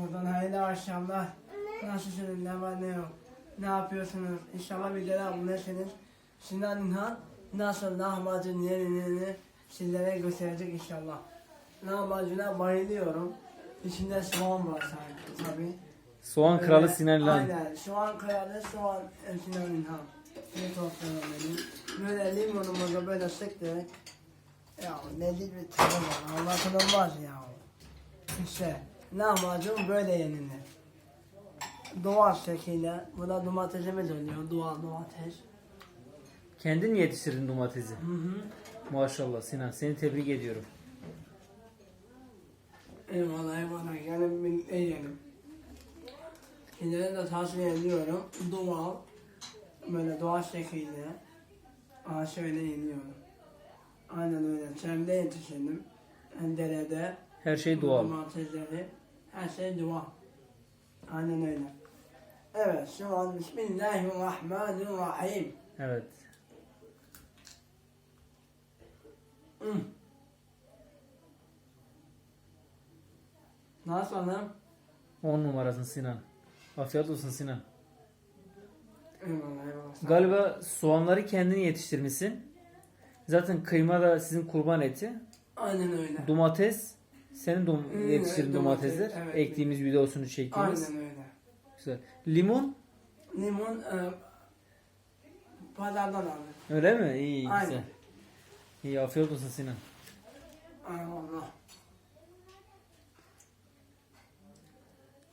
Buradan hayırlı akşamlar. Nasılsınız? Ne var ne yok? Ne yapıyorsunuz? İnşallah videoda abone Sinan İlhan nasıl lahmacun yerini sizlere gösterecek inşallah. Lahmacuna bayılıyorum. İçinde soğan var sanki tabi. Soğan kralı Sinan İlhan. Aynen. Soğan kralı soğan Sinan İlhan. Ne topluyorum benim. Böyle limonumuzu böyle sıktık. Ya ne bir tadı var. Anlatılmaz ya. İşte lahmacun böyle yenilir. Doğal şekilde. Bu da domatesimiz oluyor. Doğal domates. Kendin yetiştirdin domatesi? Hı hı. Maşallah Sinan seni tebrik ediyorum. Eyvallah eyvallah. Yani birlikte yiyelim. Sizlere de tavsiye ediyorum. Doğal. Böyle doğal şekilde. Aa şöyle yeniyorum. Aynen öyle. Çemde yetiştirdim. Derede. Her şey doğal. Domatesleri. Her şey doğal. Aynen öyle. Evet şu an Bismillahirrahmanirrahim. Evet. Hı. Nasıl hanım? 10 numarasın Sinan. Afiyet olsun Sinan. Eyvallah eyvallah. Galiba soğanları kendin yetiştirmişsin. Zaten kıyma da sizin kurban eti. Aynen öyle. Domates senin dom Hmm, yetiştirdiğin evet, domatesler. evet. Ektiğimiz videosunu çektiğimiz. Aynen öyle. Güzel. Limon Limon e, pazardan aldım. öyle mi? İyi Aynen. güzel. İyi afiyet olsun Sinan. Eyvallah.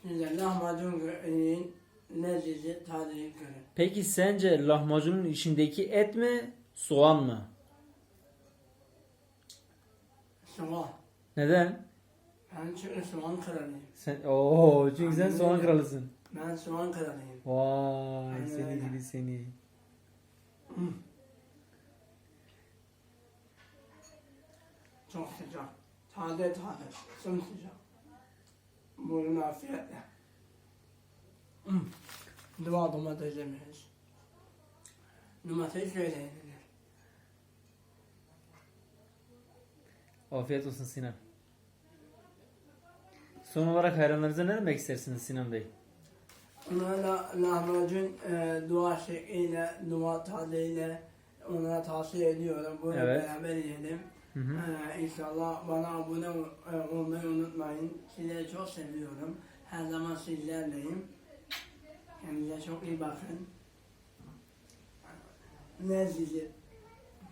Size lahmacun yiyin, lezzeti tadını görün. Peki sence lahmacunun içindeki et mi soğan mı? Soğan. Neden? Ben çünkü soğan kralıyım. Sen Oo çünkü sen Aynen soğan kralısın. Ben soğan kralıyım. Vay Aynen seni öyle. gidi seni. Çok sıcak. Taze taze. Sımsıcak. Buyurun afiyetle. Hmm. Dua. Domates şöyle yenilir. Afiyet olsun Sinan. Son olarak hayranlarınıza ne demek istersiniz Sinan Bey? Onlara lahmacun e, dua şekliyle, dua tadeyle onlara tavsiye ediyorum. Bunu Evet. beraber yiyelim. Hı hı. Ee, inşallah bana abone ol- e, olmayı unutmayın. Sizleri çok seviyorum. Her zaman sizlerleyim. Kendinize çok iyi bakın. Lezzeti,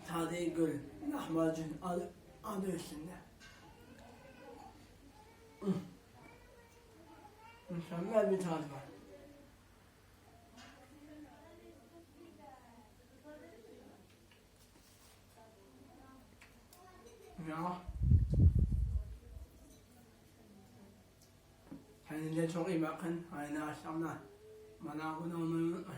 tadı görün. Lahmacun adı, adı üstünde. Mükemmel bir tadı var. Ya. Kendinize çok iyi bakın. Hayırlı akşamlar. Bana abone unutmayın.